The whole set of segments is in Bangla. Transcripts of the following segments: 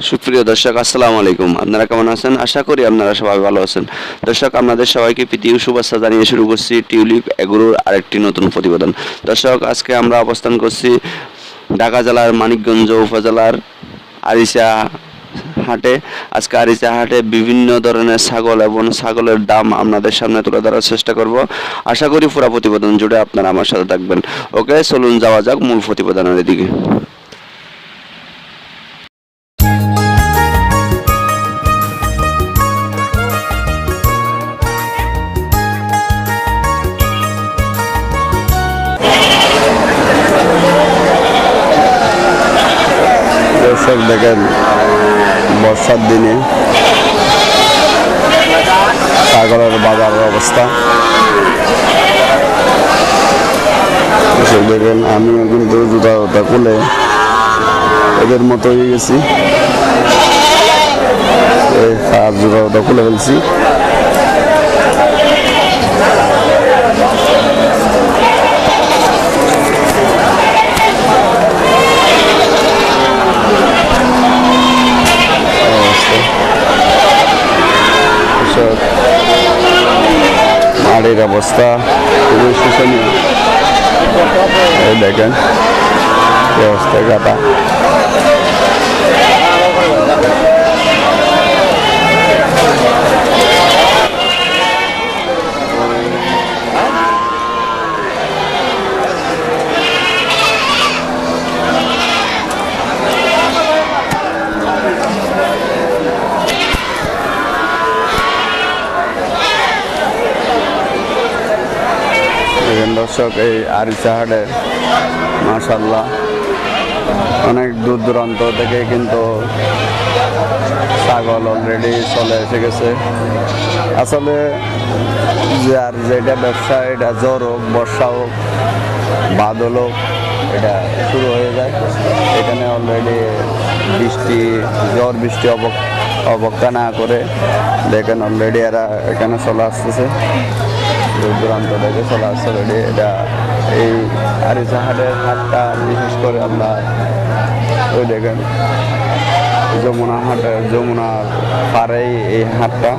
সুপ্রিয় দর্শক, আসসালামু আলাইকুম। আপনারা কেমন আছেন? আশা করি আপনারা সবাই ভালো আছেন। দর্শক, আপনাদের সবাইকে ও শুভেচ্ছা জানিয়ে শুরু করছি টিউলিপ এগুলোর আরেকটি নতুন প্রতিবেদন। দর্শক, আজকে আমরা অবস্থান করছি ঢাকা জেলার মানিকগঞ্জ উপজেলার আরিসা হাটে। আজকে আরিসা হাটে বিভিন্ন ধরনের ছাগল এবং ছাগলের দাম আপনাদের সামনে তুলে ধরার চেষ্টা করব। আশা করি পুরো প্রতিবেদন জুড়ে আপনারা আমার সাথে থাকবেন। ওকে, চলুন যাওয়া যাক মূল প্রতিবেদনের দিকে। দর্শক দেখেন বর্ষার দিনে। সাগরের বাজারের অবস্থা। দেখেন, আমিও কিন্তু জুতা জুতা খুলে এদের মতো হয়ে গেছি। জুতা জুতা খুলে ফেলছি। এসব মাড়ির অবস্থা খুবই শোষণীয় দেখেন অবস্থা দেখেন দর্শক, এই আরিসা হাটে মাশাল্লাহ অনেক দূর দূরান্ত থেকে কিন্তু ছাগল অলরেডি চলে এসে গেছে। আসলে যে আর যেটা ব্যবসা, এটা জ্বর হোক, বর্ষা হোক, বাদল হোক, এটা শুরু হয়ে যায়। এখানে অলরেডি বৃষ্টি, জ্বর বৃষ্টি অবক, অবজ্ঞা না করে দেখেন অলরেডি এরা এখানে চলে আসতেছে। দূর দূরান্ত থেকে চলে আসছে অলরেডি এটা এই আরিসা হাটের হাটটা বিশেষ করে আমরা ওই দেখেন যমুনা হাট যমুনা পাড়েই এই হাটটা।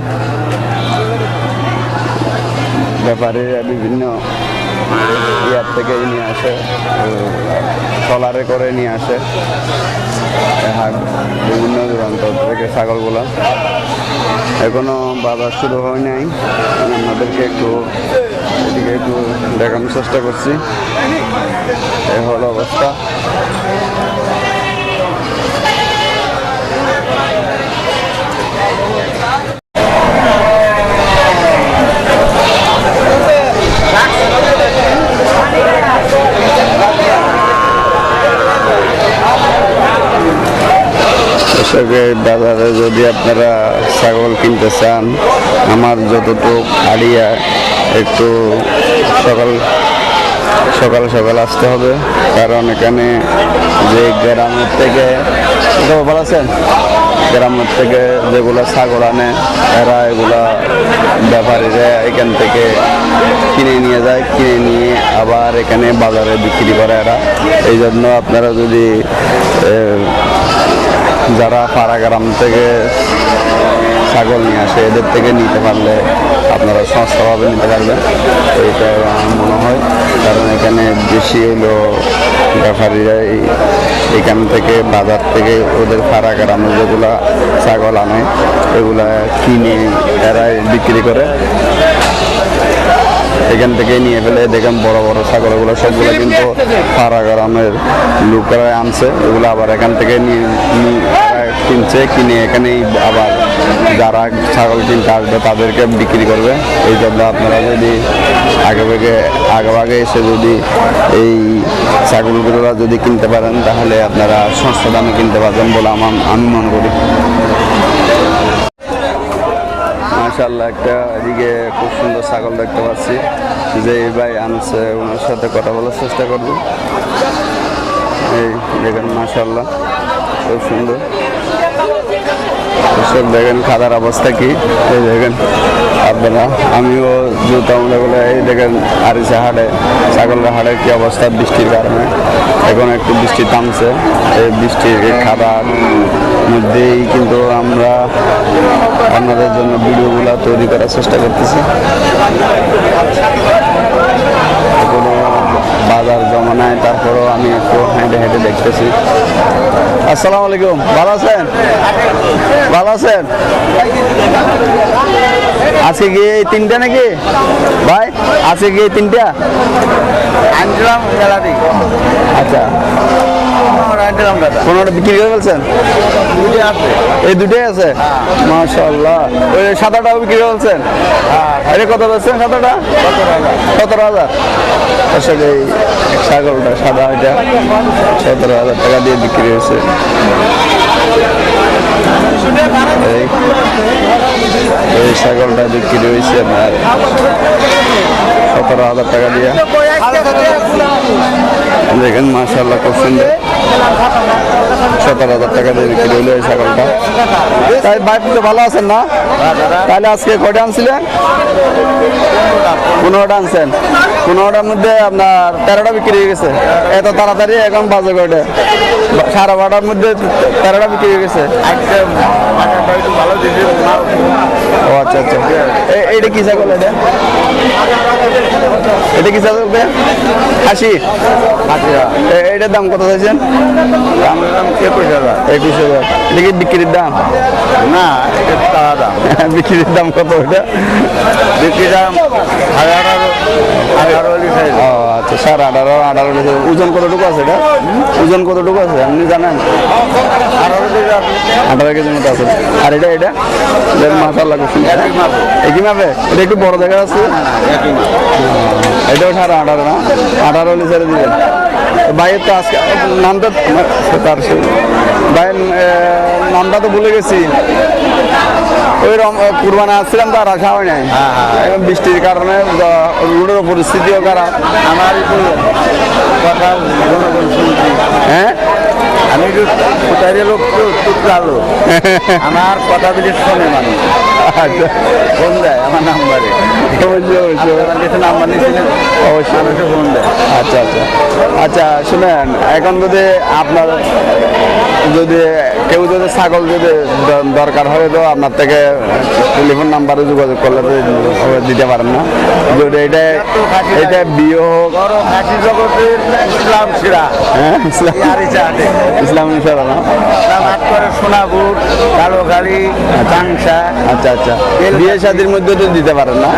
ব্যাপারে বিভিন্ন থেকে নিয়ে আসে ট্রলারে করে নিয়ে আসে। হাট বিভিন্ন দূরান্ত থেকে ছাগলগুলো। এখনও বাজার শুরু হয় নাই। আপনাদেরকে একটু এদিকে একটু দেখানোর চেষ্টা করছি। এ হলো অবস্থা। কৃষকের বাজারে যদি আপনারা ছাগল কিনতে চান, আমার যতটুকু আড়িয়া একটু সকাল সকাল সকাল আসতে হবে। কারণ এখানে যে গ্রামের থেকে ভালো আছেন? গ্রামের থেকে যেগুলো ছাগল আনে, এরা এগুলা ব্যাপারীরা এখান থেকে কিনে নিয়ে যায়, কিনে নিয়ে আবার এখানে বাজারে বিক্রি করে এরা। এই জন্য আপনারা যদি যারা পাড়া গ্রাম থেকে ছাগল নিয়ে আসে, এদের থেকে নিতে পারলে আপনারা সস্তাভাবে নিতে পারবেন। এইটা আমার মনে হয়। কারণ এখানে বেশি হলো ব্যাপারীরা এখান থেকে বাজার থেকে ওদের পাড়া গ্রামে যেগুলা ছাগল আনে, এগুলা কিনে এরা বিক্রি করে। এখান থেকে নিয়ে ফেলে দেখেন বড় বড় ছাগলগুলো সবগুলো কিন্তু পাড়া গ্রামের লোকেরা আনছে এগুলো আবার এখান থেকে কিনছে কিনে এখানেই আবার যারা ছাগল কিনতে আসবে তাদেরকে বিক্রি করবে। এই জন্য আপনারা যদি আগে ভাগে আগে ভাগে এসে যদি এই ছাগলগুলো যদি কিনতে পারেন তাহলে আপনারা সস্তা দামে কিনতে পারবেন বলে আমার আমি মনে করি। মাশাল্লাহ একটা এদিকে খুব সুন্দর ছাগল দেখতে পাচ্ছি। যে এই ভাই আনছে, ওনার সাথে কথা বলার চেষ্টা করব। এই দেখেন মাশাল্লাহ খুব সুন্দর। দর্শক, দেখেন খাদার অবস্থা কি? এই দেখেন, আপনারা, আমিও জুতা মনে বলে এই দেখেন আরিসা হাটে, ছাগলের হাটের কি অবস্থা বৃষ্টির কারণে? এখন একটু বৃষ্টি থামছে, এই বৃষ্টির এই খাদা মধ্যেই কিন্তু আমরা আপনাদের জন্য ভিডিওগুলো তৈরি করার চেষ্টা করতেছি। বাজার জমানায় তারপরেও আমি একটু হেঁটে হেঁটে দেখতেছি। আসসালামু আলাইকুম ভালো আছেন? ভালো আছেন? আজকে কি তিনটা নাকি? ভাই আজকে কি তিনটা? আনছিলাম মেলা থেকে আচ্ছা। দাদা বিক্রি করে ফেলছেন? এই দুটোই আছে? মাশাল্লাহ ওই সাদাটাও বিক্রি করে ফেলছেন? এটা কত বেচছেন সাদাটা সতেরো হাজার। আসলে এই ছাগলটা সাদা এটা সতেরো হাজার টাকা দিয়ে বিক্রি হয়েছে। এই ছাগলটা বিক্রি হয়েছে আপনার সতেরো হাজার টাকা দিয়ে। দেখেন মাশাল্লাহ খুব সুন্দর সতেরো হাজার টাকা দিয়ে বিক্রি হইল এই ছাগলটা। তাই বাইক তো ভালো আছেন না? তাহলে আজকে কয়টা আনছিলেন? পনেরোটা আনছেন। পনেরোটার মধ্যে আপনার তেরোটা বিক্রি হয়ে গেছে। এত তাড়াতাড়ি এখন বাজে কয়টা? সাড়ে বারোটার মধ্যে তেরোটা বিক্রি হয়ে গেছে। ও আচ্ছা আচ্ছা। এইটা কি ছাগল এটা? এটা কি ছাগল? খাসি। এ- এইটার দাম কত চাইছেন? দাম একুশ হাজার একুশ হাজার এটা কি বিক্রির দাম। না এটা তারা দাম। বিক্রির দাম কত ওটা? বিক্রি দাম হাজার আঠারো ও আচ্ছা স্যার আঠারো আঠারো ওজন কতটুকু আছে এটা? ওজন কতটুকু আছে? আপনি জানেন? আঠারো কেজির মতো আছে। আর এটা এটা? সুন্দর একই মাপে? এটা একটু বড় জায়গা আছে? এটাও সাড়ে আঠারো না? আঠারো লিটারে দিবেন। ভাইয়ের তো আজকে নামটা তার ভাইয়ের নামটা তো ভুলে গেছি। ওই কুরবানা আসছিলাম তো আর আসা হয় নাই। বৃষ্টির কারণে রোডের পরিস্থিতিও খারাপ। আমার হ্যাঁ? আমি একটু কোথায় লোক তো আমার কথা বলে শোনে মানুষ। আচ্ছা। ফোন দেয় আমার নাম্বারে। নাম্বার নিয়েছিলেন অবশ্যই। মানুষে ফোন দেয়। আচ্ছা আচ্ছা। আচ্ছা শুনেন এখন যদি আপনার যদি কেউ যদি ছাগল যদি দরকার হয় তো আপনার থেকে টেলিফোন নাম্বারে যোগাযোগ করলে তো দিতে পারেন না। যদি এটা এটা বিয়ে হোক ইসলাম সিরা হ্যাঁ ইসলাম ইসলাম না? সোনাপুর কাংসা আচ্ছা আচ্ছা। বিয়ে শাদির মধ্যে তো দিতে পারেন না?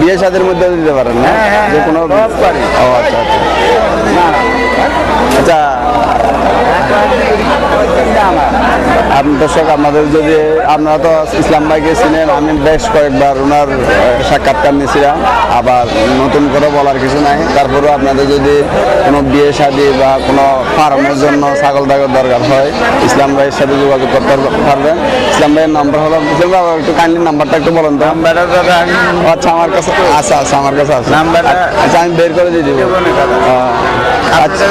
বিয়ে শাদির মধ্যে দিতে পারেন না? হ্যাঁ, হ্যাঁ, যে কোনো ও আচ্ছা আচ্ছা। আচ্ছা। দর্শক আমাদের যদি আপনারা তো ইসলাম ভাইকে ছিলেন আমি বেশ কয়েকবার ওনার সাক্ষাৎকার নিয়েছিলাম। আবার নতুন করে বলার কিছু নাই। তারপরেও আপনাদের যদি কোনো বিয়ে শাদী বা কোনো ফার্মের জন্য ছাগল টাগল দরকার হয় ইসলাম ভাইয়ের সাথে যোগাযোগ করতে পারবেন। ইসলাম ভাইয়ের নাম্বার হলো ইসলাম ভাই একটু কাইন্ডলি নাম্বারটা একটু বলেন তো। আচ্ছা আমার কাছে আচ্ছা আচ্ছা আমার কাছে আছে। আচ্ছা আমি বের করে দিয়ে দিব। আচ্ছা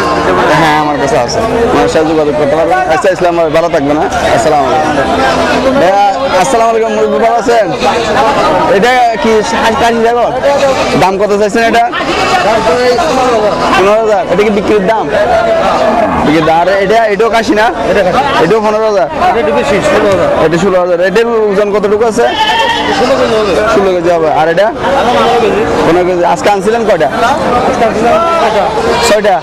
হ্যাঁ আমার কাছে আছে। আমার সাথে যোগাযোগ করতে পারবেন। আচ্ছা ইসলাম ভালো থাকবেন হ্যাঁ? আসসালামু আলাইকুম। আসসালামু আলাইকুম মুরব্বী ভালো আছেন? এটা কি কাশি ছাগল? দাম কত চাইছেন এটা? পনেরো হাজার। এটা কি বিক্রির দাম? বিক্রির দাম। আর এটা এটাও কাশি না? এটাও পনেরো হাজার। এটা ষোলো হাজার। এটার ওজন কতটুকু আছে? ষোলো কেজি হবে। আর এটা? পনেরো কেজি। আজকে আনছিলেন কয়টা? ছয়টা।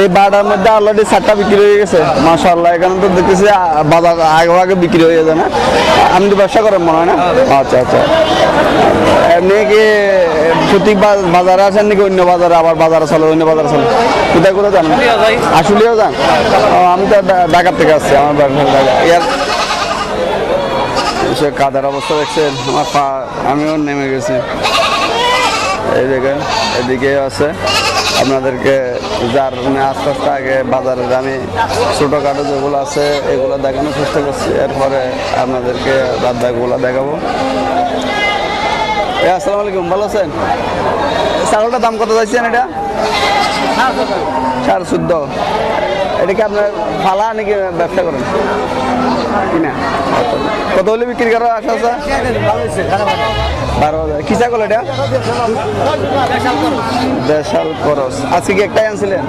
এই বারোটার মধ্যে অলরেডি সাতটা বিক্রি হয়ে গেছে। মাশাল্লাহ এখানে তো দেখতেছি বাজার আগে আগে বিক্রি হয়ে যায় না। আপনি তো ব্যবসা করেন মনে হয় না? আচ্ছা আচ্ছা। এমনি কি প্রতি বাজারে আসেন নাকি অন্য বাজারে? আবার বাজারে চলে অন্য বাজারে চলে কোথায় কোথায় যান? আসলেও যান? আমি তো ঢাকার থেকে আসছি আমার ব্যবসা ইয়ার সে কাদার অবস্থা দেখছেন? আমার পা আমিও নেমে গেছি। এই দেখেন এদিকে আছে। আপনাদেরকে যার মানে আস্তে আস্তে আগে বাজারের দামি ছোটোখাটো যেগুলো আছে, এগুলো দেখানোর চেষ্টা করছি। এরপরে আপনাদেরকে বাদ দাগুলো দেখাবো। আসসালামু আলাইকুম, ভালো আছেন? চালটার দাম কত চাইছেন এটা? সাড়ে চোদ্দ। এটা কি আপনার ফালা নাকি ব্যবসা করেন? কিনা। কত হলে বিক্রি করার আশা আছে? বারো হাজার। কি ছাগল এটা? দেশাল খরচ আজকে একটাই আনছিলেন?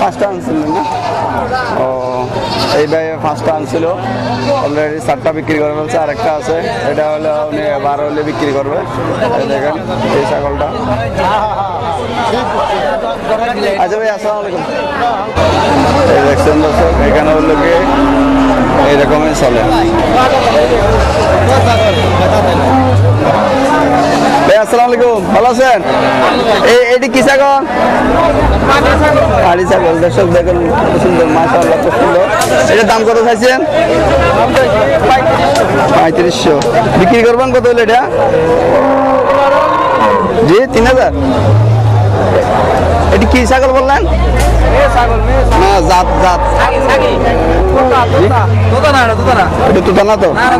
পাঁচটা আনছিলেন না? ও এই ভাই পাঁচটা আনছিল অলরেডি চারটা বিক্রি করে ফেলছে। আরেকটা আছে। এটা হলো উনি বারো হলে বিক্রি করবে। দেখেন, এই ছাগলটা। আচ্ছা ভাই, আসসালামু আলাইকুম। এখানে হলো কি? এইরকমই চলে। আসসালামু আলাইকুম। ভালো আছেন? এই এটি কি ছাগল? হাড়ি ছাগল। দর্শক, দেখুন সুন্দর, মাশাআল্লাহ দাম কত চাইছেন? পঁয়ত্রিশশো। বিক্রি করবেন কত হলো এটা? জি, তিন হাজার? এটি কি ছাগল বললেন? না, জাত তো? হ্যাঁ?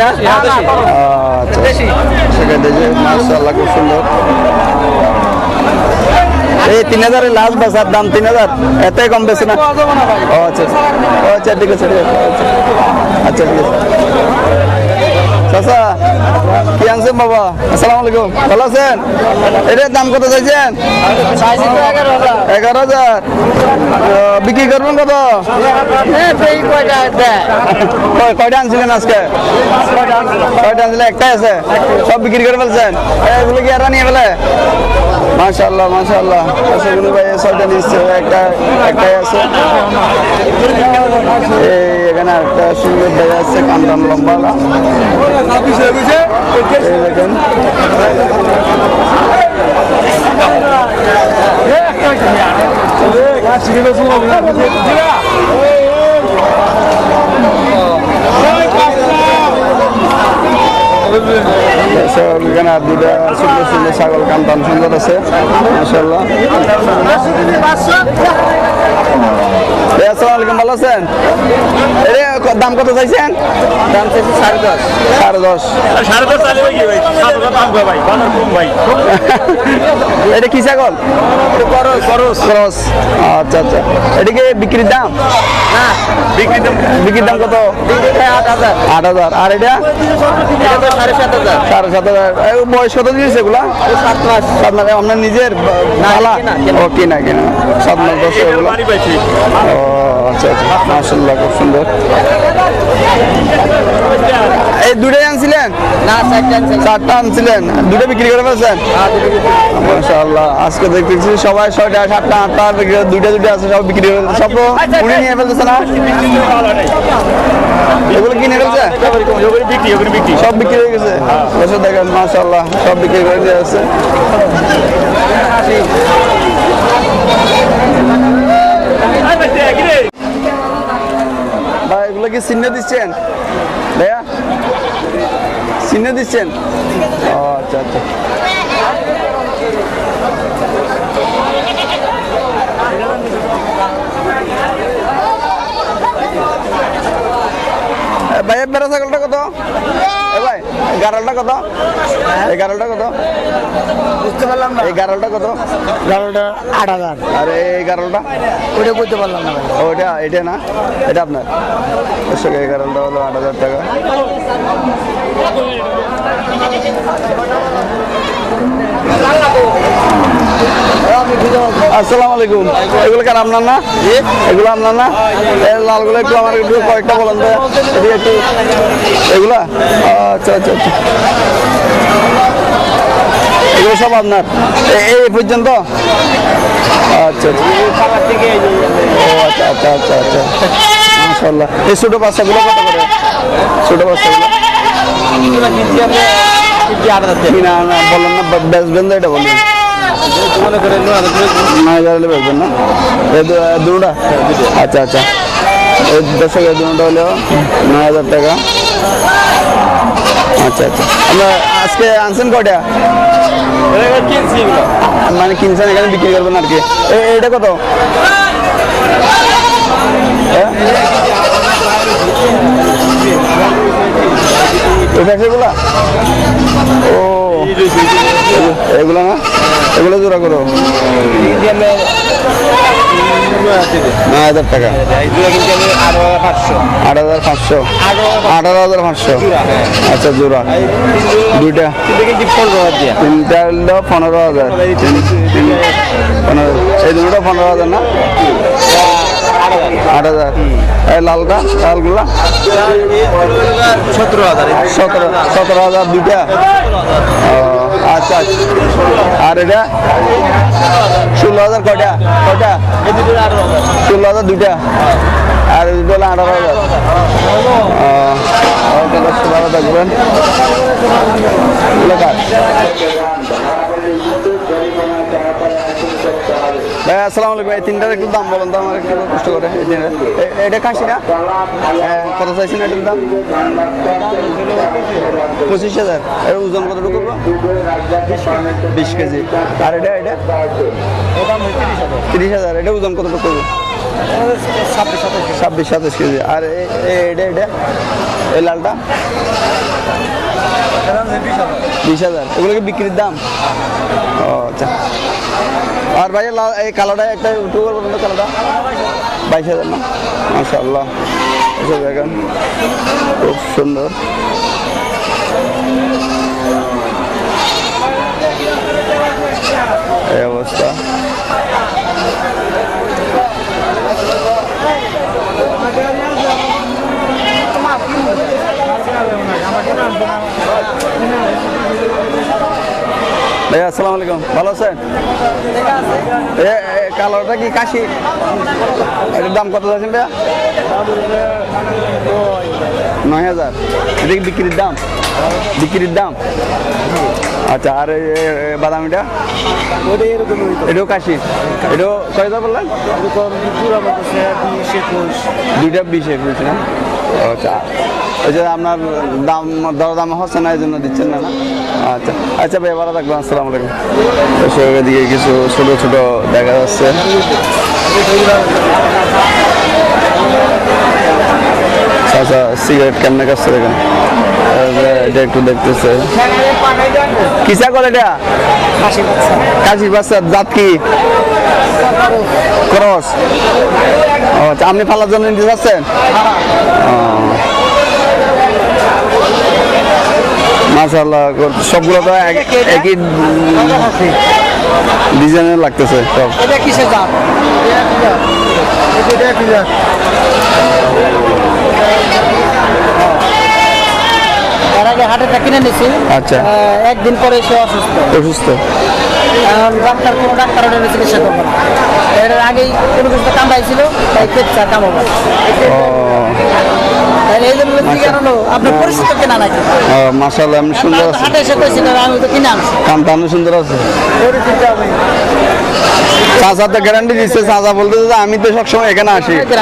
না? আচ্ছা। খুব এই তিন হাজারের লাস্ট বাসার দাম তিন হাজার? এতই কম বেশি না? আচ্ছা। আচ্ছা। ঠিক আছে। আচ্ছা ঠিক আছে। চাচা, কি আনছেন বাবা? আসসালামু আলাইকুম ভালো আছেন? এটার দাম কত চাইছেন? এগারো হাজার। বিক্রি করবেন কত? কয়- কয়টা আনছিলেন আজকে? কয়টা আনছিলেন? একটাই আছে। সব বিক্রি করে ফেলছেন। এগুলো কি আর নিয়ে ফেলে? মাশাল্লাহ মাশাল্লাহ সেগুলো ভাই ছয়টা নিচ্ছে একটা, একটাই আছে। এই এখানে একটা সুন্দর দেখা যাচ্ছে কান্দাম লম্বা এই দেখেন। সব এখানে দুটা সুন্দর সুন্দর ছাগল কান্তান সুন্দর আছে মাসাল্লাহ আসসালামু আলাইকুম ভালো আছেন? দাম কত চাইছেন? দাম চাইছি সাড়ে দশ। সাড়ে দশ। সাড়ে দশ চালে কি ভাই দাম কয় ভাই বানার কম ভাই। এটা কি ছাগল? খরচ খরচ ক্রস আচ্ছা আচ্ছা। এটা কি বিক্রির দাম? না। বিক্রি দাম বিক্রির দাম কত? আট হাজার। আট হাজার। আর এটা? সাড়ে সাত হাজার। সাড়ে সাত হাজার। বয়স কত দিয়েছে এগুলা? সাত মাস। সাত মাস। আপনার নিজের কেনা। ও কিনা কিনা। সাত মাস দশ এগুলো। ও আচ্ছা আচ্ছা। মাসাল্লাহ খুব সুন্দর। এই দুটাই আনছিলেন? না চারটা আনছিলেন। দুটো বিক্রি করে ফেলছেন? মাশাআল্লাহ আজকে দেখতেছি সবাই ছয়টা সাতটা আটটা দুইটা দুইটা আছে সব বিক্রি করে সব উনি নিয়ে ফেলতেছে না এগুলো কিনে ফেলছে? বিক্রি সব বিক্রি হয়ে গেছে? বসে দেখেন মাশাআল্লাহ সব বিক্রি করে দিয়ে আছে ভাই এগুলো কি চিহ্ন দিচ্ছেন ভাইয়া? চিহ্ন দিচ্ছেন ও আচ্ছা আচ্ছা। ভাইয়া বেড়া ছাগলটা কত? ভাই কত? এই গাড়ালটা কত? বুঝতে পারলাম না। এই গাড়ালটা কত? গাড়োটা আট হাজার। আর এই গাড়ালটা ওটা বুঝতে পারলাম না ভাই। ওটা এটা না? এটা আপনার? গাড়ালটা হলো আট হাজার টাকা। আসসালামু আলাইকুম এগুলো কার আপনার না? এগুলো আপনার না? লালগুলো একটু আমার একটু কয়েকটা বলেন এগুলা? আচ্ছা আচ্ছা আচ্ছা। এগুলো সব আপনার? এই পর্যন্ত? আচ্ছা আচ্ছা। আচ্ছা আচ্ছা আচ্ছা আচ্ছা। বাচ্চাগুলো কত বাচ্চাগুলো। কি না বলেন না বেচবেন নয় হাজার না দুটা আচ্ছা আচ্ছা দুটা নয় হাজার আচ্ছা আচ্ছা আমরা আজকে আনছেন মানে কিনছেন এখানে বিক্রি করবেন আর কি এটা কত হ্যাঁ? এই পাশেগুলা ও এগুলো না? এগুলো জোড়া করো। নয় হাজার টাকা। আট হাজার পাঁচশো। আঠারো হাজার পাঁচশো। আচ্ছা জোড়া। দুইটা। তিনটে হলো পনেরো হাজার। পনেরো এই দুটো পনেরো হাজার না? আট হাজার। লালটা লালগুলা? সতেরো হাজার। সতেরো সতেরো হাজার দুইটা? আচ্ছা আচ্ছা। আর এটা? ষোলো হাজার আরও হাজার ষোলো হাজার দুইটা। আর দুটো হলো আঠারো হাজার। ভালো থাকবেন ভাই, আসসালামু আলাইকুম। এই তিনটার একটু দাম বলেন তো, আমার একটু কষ্ট করে। এটা খাসি না কত চাইছেন এটার দাম? পঁচিশ হাজার। এর ওজন কতটুকু বিশ কেজি। আর এটা এটা? তিরিশ হাজার। এটা ওজন কতটুকু করব ছাব্বিশ, সাতাশ কেজি। আর এটা এটা? এই লালটা? বিশ হাজার। এগুলো কি বিক্রির দাম? ও আচ্ছা। আর ভাই এই কালোটা একটা একটু কালোটা। বাইশ হাজার না? মাশাল্লাহ এসব দেখেন। খুব সুন্দর। এই অবস্থা। ভাই আসসালামু আলাইকুম। ভালো আছেন? এ কালোটা কি কাশি? এটার দাম কত যাচ্ছেন ভাইয়া? নয় হাজার। এটা কি বিক্রির দাম? বিক্রির দাম? আচ্ছা আর বাদামিটা? এটাও কাশি। এটাও কয় হাজার বললেন? দুইটা বিশ একুশ না? আচ্ছা। ওই যে আপনার দাম দরদাম হচ্ছে না এই জন্য দিচ্ছেন না না? আচ্ছা আচ্ছা ভাই ভালো থাকবেন আসসালামু আলাইকুম। এদিকে কিছু ছোট ছোট দেখা যাচ্ছে। আচ্ছা সিগারেট কেমনে কাছে দেখেন? এটা একটু দেখতেছে। কিসা করে এটা? কাশি বাচ্চা জাত কি? ক্রস। ও আচ্ছা আপনি ফালার জন্য নিতে চাচ্ছেন মাশাল্লাহ সবগুলো তো এক- একই ডিজাইনের লাগতেছে সব। এটা কিসের দাম? এটা কি দাম এর আগে হাটেটা কিনে নিছি। আচ্ছা। একদিন পরে সে অসুস্থ। অসুস্থ। ডাক্তার কোনো ডাক্তার ওটা চিকিৎসা করব না। এর আগেই কোনো কিছু কামড়াইছিল তাই কেচ্ছা কামাবো মাসাল্লাহ এমনি সুন্দর আছে। কইছিল আমি সুন্দর আছে। আমি। চাচা তো গ্যারান্টি দিচ্ছে চাচা বলতে আমি তো সবসময় এখানে আসি। হ্যাঁ? এটা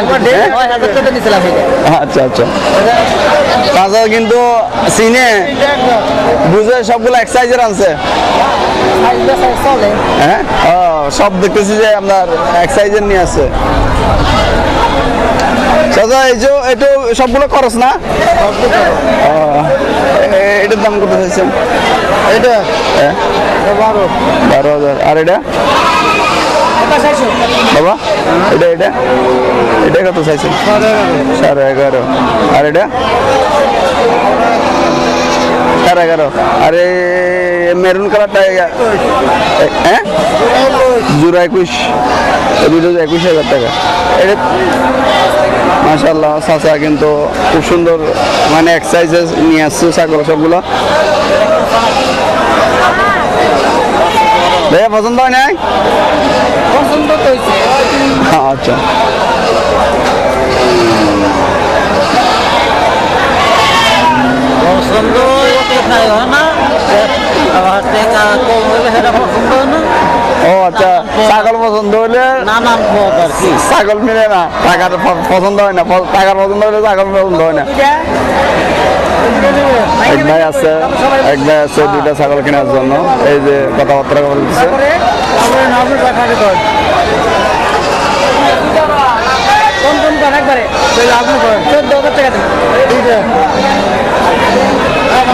আচ্ছা আচ্ছা। চাচা কিন্তু চিনে বুঝে সবগুলো এক্সাইজের আনছে। সাইজ বেচা চলে হ্যাঁ সব দেখতেছি যে আপনার এক্সাইজের নিয়ে আছে। চাচা এই যে এটা সবগুলো খরচ না? এটার দাম কত চাইছেন? এটা হ্যাঁ? বারো। বারো হাজার। আর এটা? বাবা, এটা এটা এটা কত চাইছেন সাড়ে এগারো। আর এটা? সাড়ে এগারো। আরে, মেরুন কালারটা হ্যাঁ জোড়া একুশ। দুটো একুশ হাজার টাকা। এটা মাশাল্লাহ চাচা কিন্তু খুব সুন্দর মানে এক্সারসাইজ নিয়ে আসছে ছাগল সবগুলো। ভাইয়া পছন্দ হয় নাই পছন্দ তো হয়েছে আচ্ছা পছন্দ খাই হয় না আবার কম হলে সেটা পছন্দ হয় না ও আচ্ছা ছাগল পছন্দ হলে? নানান আর কি ছাগল মিলে না টাকার পছন্দ হয় না টাকার পছন্দ হলে ছাগল পছন্দ হয় না। এক ভাই আছে এক ভাই আছে দুইটা ছাগল কেনার জন্য এই যে কথাবার্তা বলতেছে কোন কোন একবারে? চোদ্দ হাজার টাকা। দেন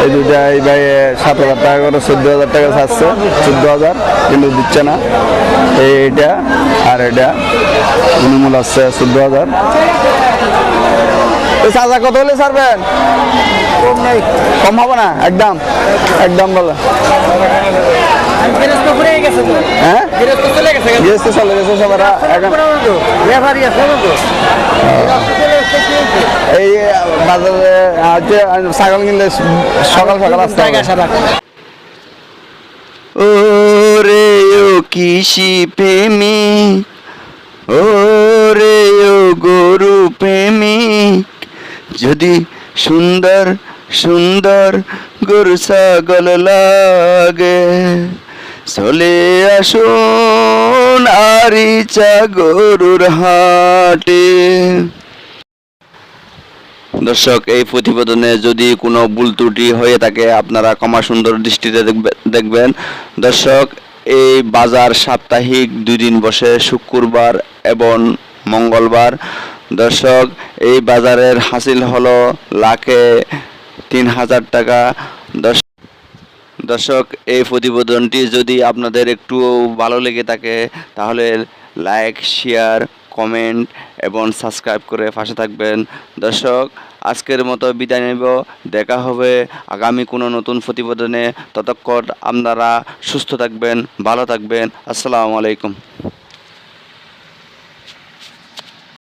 এই দুইটা এই ভাই সাত হাজার টাকা করে চোদ্দ হাজার টাকা চাচ্ছে চোদ্দ হাজার কিন্তু দিচ্ছে না। এই এটা আর এটা মিনিমূল আছে চোদ্দ হাজার। এই কত হলে ছাড়বেন? কম হবে না একদম একদম বলো। হ্যাঁ? চলে গেছে গেছে? চলে গেছে সবার এখন এই বাজারে আজকে ছাগল কিনলে সকাল সকাল আসতে ও রে ও কৃষি প্রেমিক ও রে ও গরু প্রেমিক যদি সুন্দর সুন্দর গরু ছাগল লাগে চলে আসুন আরিচা গরুর হাটে। দর্শক, এই প্রতিবেদনে যদি কোনো ভুল ত্রুটি হয়ে থাকে, আপনারা ক্ষমা সুন্দর দৃষ্টিতে দেখবে- দেখবেন। দর্শক, এই বাজার সাপ্তাহিক দুই দিন বসে শুক্রবার এবং মঙ্গলবার। দর্শক, এই বাজারের হাসিল হলো লাখে তিন হাজার টাকা। দর্শক দর্শক, এই প্রতিবেদনটি যদি আপনাদের একটু ভালো লেগে থাকে, তাহলে লাইক, শেয়ার, কমেন্ট এবং সাবস্ক্রাইব করে পাশে থাকবেন। দর্শক আজকের মতো বিদায় নেব। দেখা হবে আগামী কোনো নতুন প্রতিবেদনে। ততক্ষণ আপনারা সুস্থ থাকবেন, ভালো থাকবেন। আসসালামু আলাইকুম।